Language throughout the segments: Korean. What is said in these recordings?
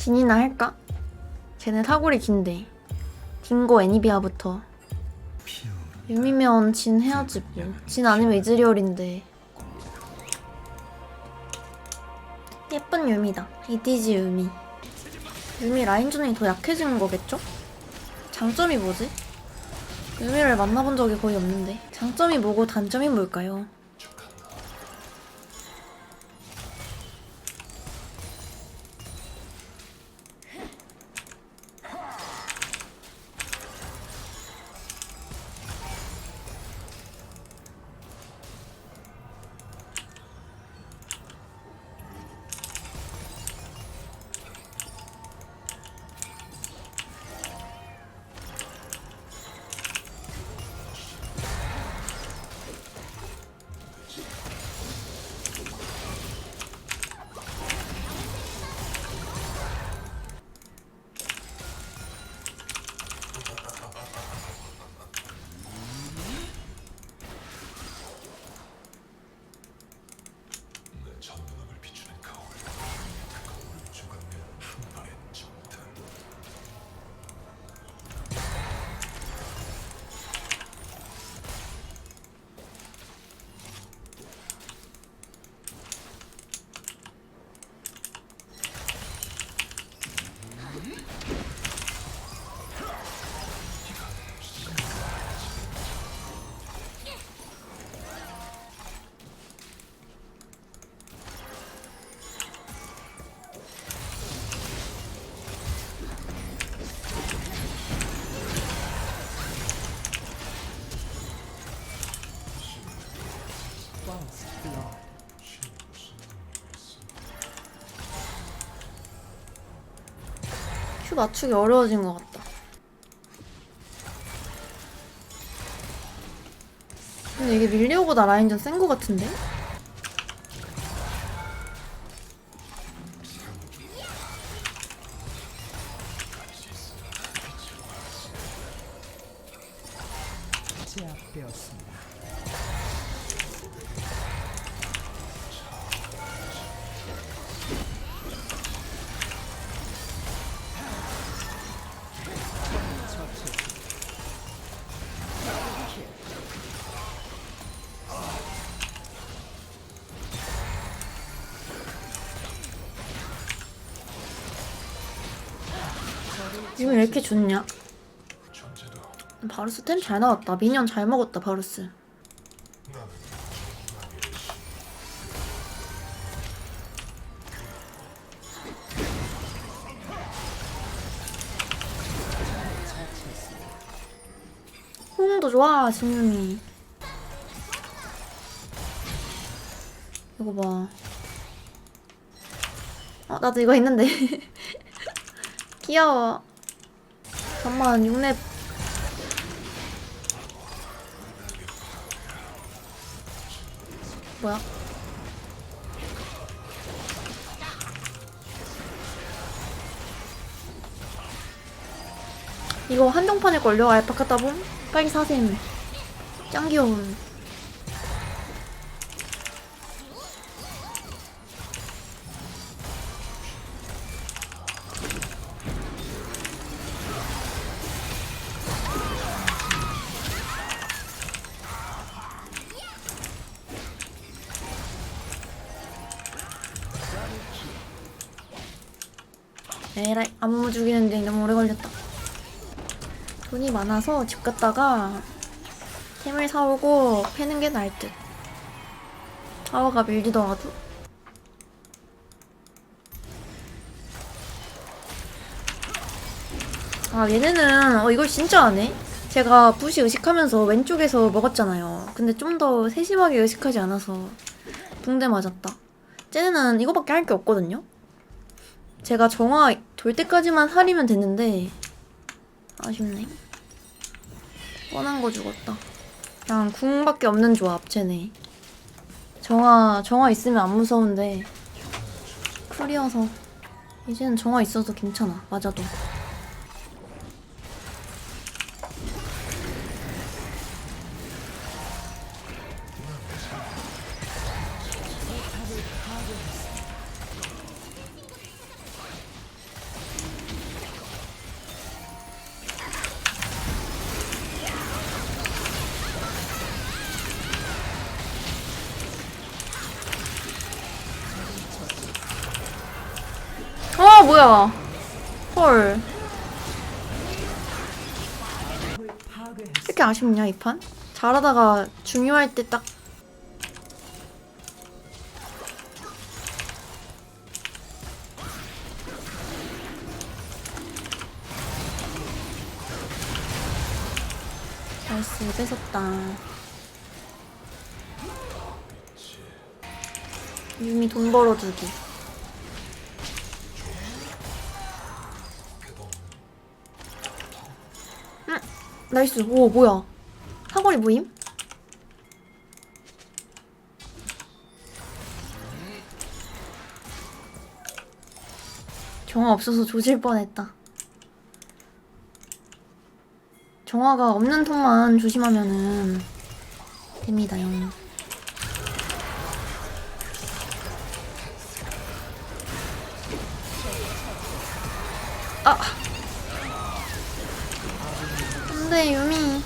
진이나 할까? 쟤네 사거리 긴데 딩고 애니비아부터 유미면 진 해야지 뭐진 아니면 이즈리얼인데 예쁜 유미다 이디지 유미 유미 라인전이 더 약해지는 거겠죠? 장점이 뭐지? 유미를 만나본 적이 거의 없는데 장점이 뭐고 단점이 뭘까요? 맞추기 어려워진 것 같다. 근데 이게 밀리오보다 라인전 센 것 같은데? 지금 왜 이렇게 좋냐? 바루스 템 잘 나왔다. 미니언 잘 먹었다, 바루스. 호응도 좋아, 진유미. 이거 봐. 어, 나도 이거 있는데. 귀여워. 잠만, 6렙. 뭐야? 이거 한정판일 걸요 알파카따봉 빨리 사셈 짱 귀여운 에라이 안무 죽이는데 너무 오래 걸렸다 돈이 많아서 집 갔다가 템을 사오고 패는 게 나을 듯. 타워가 밀리더라도. 아 얘네는 어 이걸 진짜 안 해? 제가 부시 의식하면서 왼쪽에서 먹었잖아요. 근데 좀 더 세심하게 의식하지 않아서 붕대 맞았다. 쟤네는 이거밖에 할 게 없거든요. 제가 정화 돌 때까지만 살이면 됐는데 아쉽네. 뻔한 거 죽었다. 그냥 궁밖에 없는 조합, 쟤네. 정화, 정화 있으면 안 무서운데. 쿨이어서. 이제는 정화 있어서 괜찮아. 맞아도. 아 뭐야. 헐. 이렇게 아쉽냐 이 판? 잘하다가 중요할 때 딱. 나이스 뺏었다. 유미 돈 벌어주기 나이스. 오, 뭐야. 사거리 모임? 정화 없어서 조질 뻔했다. 정화가 없는 톤만 조심하면은 됩니다, 영. 아! 안돼 유미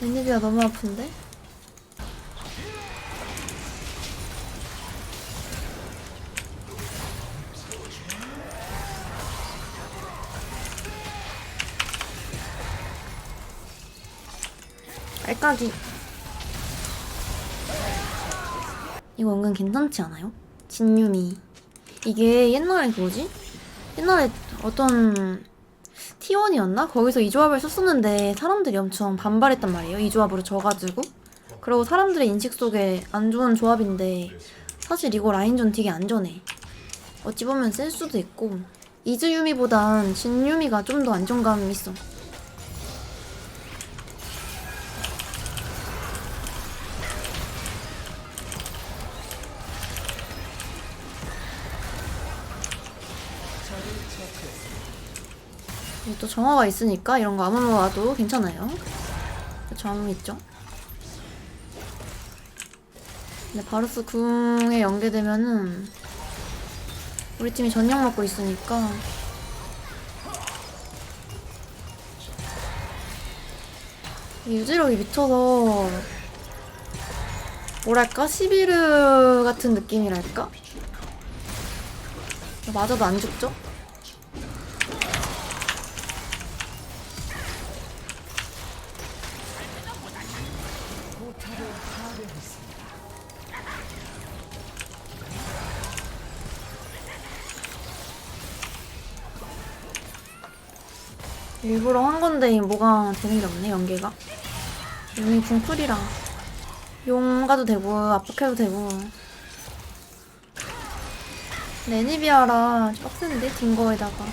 웬일이야 너무 아픈데? 알까기 이거 은근 괜찮지 않아요? 진유미. 이게 옛날에 뭐지? 옛날에 어떤 T1이었나? 거기서 이 조합을 썼었는데 사람들이 엄청 반발했단 말이에요. 이 조합으로 져가지고. 그리고 사람들의 인식 속에 안 좋은 조합인데 사실 이거 라인전 되게 안전해. 어찌 보면 쓸 수도 있고 이즈유미보단 진유미가 좀 더 안정감 있어. 또 정화가 있으니까 이런 거 아무나 와도 괜찮아요. 정 있죠? 근데 바루스 궁에 연계되면은 우리 팀이 전력 먹고 있으니까 이 유지력이 미쳐서 뭐랄까 시비르 같은 느낌이랄까 맞아도 안 죽죠? 일부러 한 건데 뭐가 되는 게 없네 연계가. 용이 궁풀이라 용 가도 되고 압박해도 되고. 레니비아라 빡센데 딩거에다가.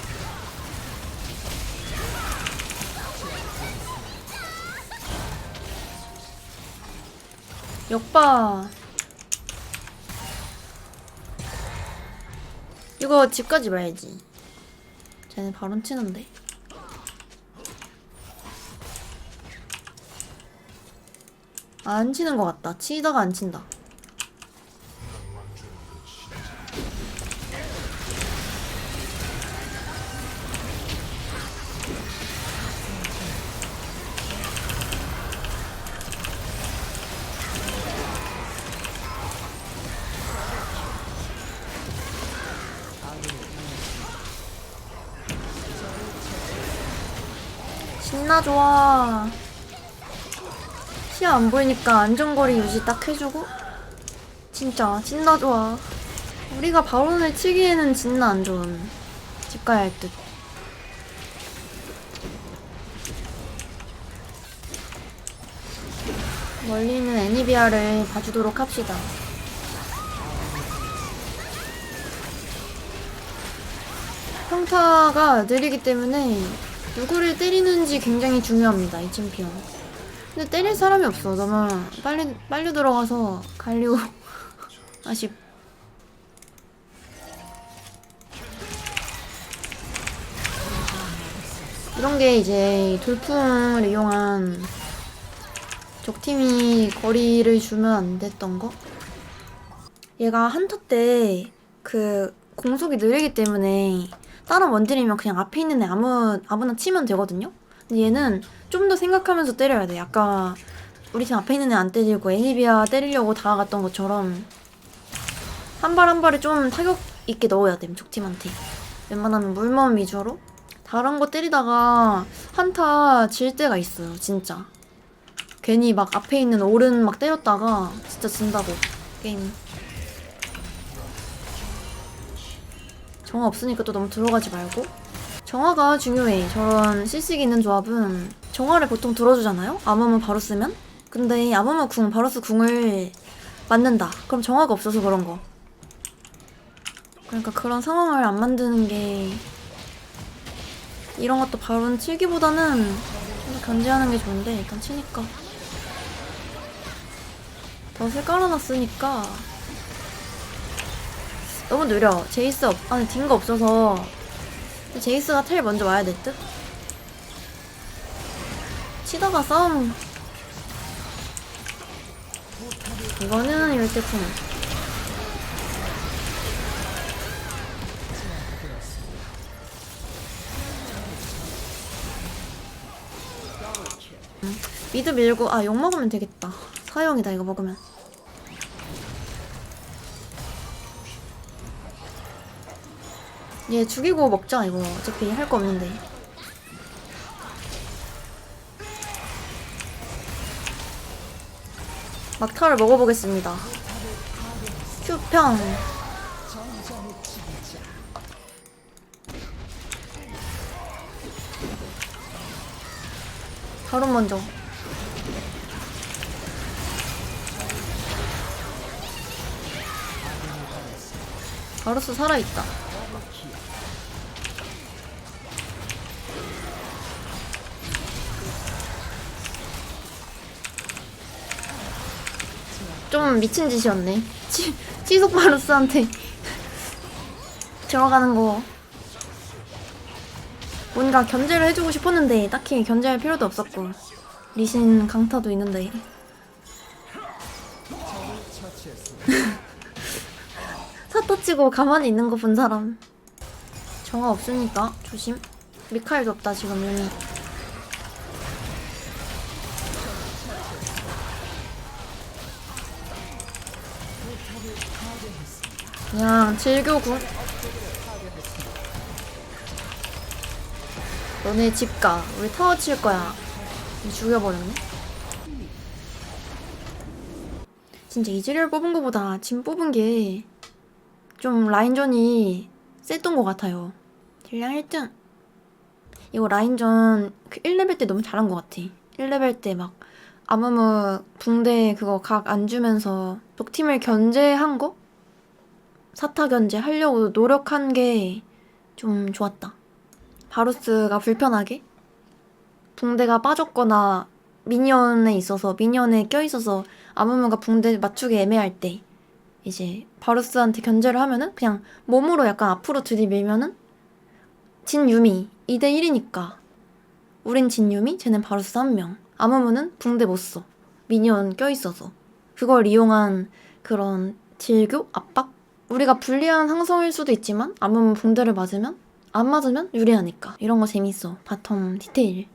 역바. 이거 집까지 봐야지. 쟤네 바론 치는데 안 치는 것 같다. 치다가 안 친다. 신나 좋아. 시야 안 보이니까 안전거리 유지 딱 해주고 진짜 진나 좋아 우리가 바론을 치기에는 진나 안 좋은 집 가야 할 듯. 멀리 있는 애니비아를 봐주도록 합시다. 평타가 느리기 때문에 누구를 때리는지 굉장히 중요합니다, 이 챔피언. 근데 때릴 사람이 없어. 너무 빨리 빨리 들어가서 갈리오 아쉽. 이런 게 이제 돌풍을 이용한 적팀이 거리를 주면 안 됐던 거? 얘가 한타 때 그 공속이 느리기 때문에 다른 원딜이면 그냥 앞에 있는 애 아무 아무나 치면 되거든요. 근데 얘는 좀 더 생각하면서 때려야 돼. 아까 우리 팀 앞에 있는 애 안 때리고 애니비아 때리려고 다가갔던 것처럼 한 발 한 발에 좀 타격 있게 넣어야 돼. 적팀한테. 웬만하면 물몸 위주로. 다른 거 때리다가 한타 질 때가 있어요. 진짜. 괜히 막 앞에 있는 오른 막 때렸다가 진짜 진다고 게임. 정화 없으니까 또 너무 들어가지 말고. 정화가 중요해. 저런 CC기 있는 조합은 정화를 보통 들어주잖아요? 아무무 바로 쓰면? 근데 아무무 궁, 바로스 궁을 맞는다. 그럼 정화가 없어서 그런 거. 그러니까 그런 상황을 안 만드는 게 이런 것도 바로는 치기보다는 좀더 견제하는 게 좋은데 일단 치니까 덫을 깔아놨으니까 너무 느려. 제이스 없, 아니 딘거 없어서 제이스가 텔 먼저 와야 될 듯? 치다가 싸움 이거는 열대풍 음, 미드 밀고 아 욕 먹으면 되겠다. 사형이다 이거 먹으면. 얘 죽이고 먹자 이거. 어차피 할 거 없는데 막타를 먹어보겠습니다. 큐평. 바로 먼저. 바로스 살아있다 좀 미친 짓이었네. 치, 치속 바루스한테 들어가는 거 뭔가 견제를 해주고 싶었는데 딱히 견제할 필요도 없었고 리신 강타도 있는데. 사터 치고 가만히 있는 거 본 사람 정화 없으니까 조심. 미카엘도 없다 지금 유미 그냥 즐겨고 너네 집 가. 우리 타워 칠 거야. 죽여버렸네. 진짜 이즈리얼 뽑은 거보다 진 뽑은 게 좀 라인전이 셌던 것 같아요. 딜량 1등. 이거 라인전 그 1레벨 때 너무 잘한 것 같아. 1레벨 때 막 아무무 붕대 그거 각 안 주면서 독팀을 견제한 거? 사타 견제 하려고 노력한 게 좀 좋았다. 바루스가 불편하게 붕대가 빠졌거나 미니언에 있어서 미니언에 껴있어서 아무무가 붕대 맞추기 애매할 때 이제 바루스한테 견제를 하면은 그냥 몸으로 약간 앞으로 들이밀면은 진 유미 2대 1이니까 우린 진 유미 쟤는 바루스 한 명. 아무무는 붕대 못 써. 미니언 껴있어서. 그걸 이용한 그런 딜교 압박 우리가 불리한 항성일 수도 있지만 아무무 붕대를 맞으면 안 맞으면 유리하니까. 이런 거 재밌어. 바텀 디테일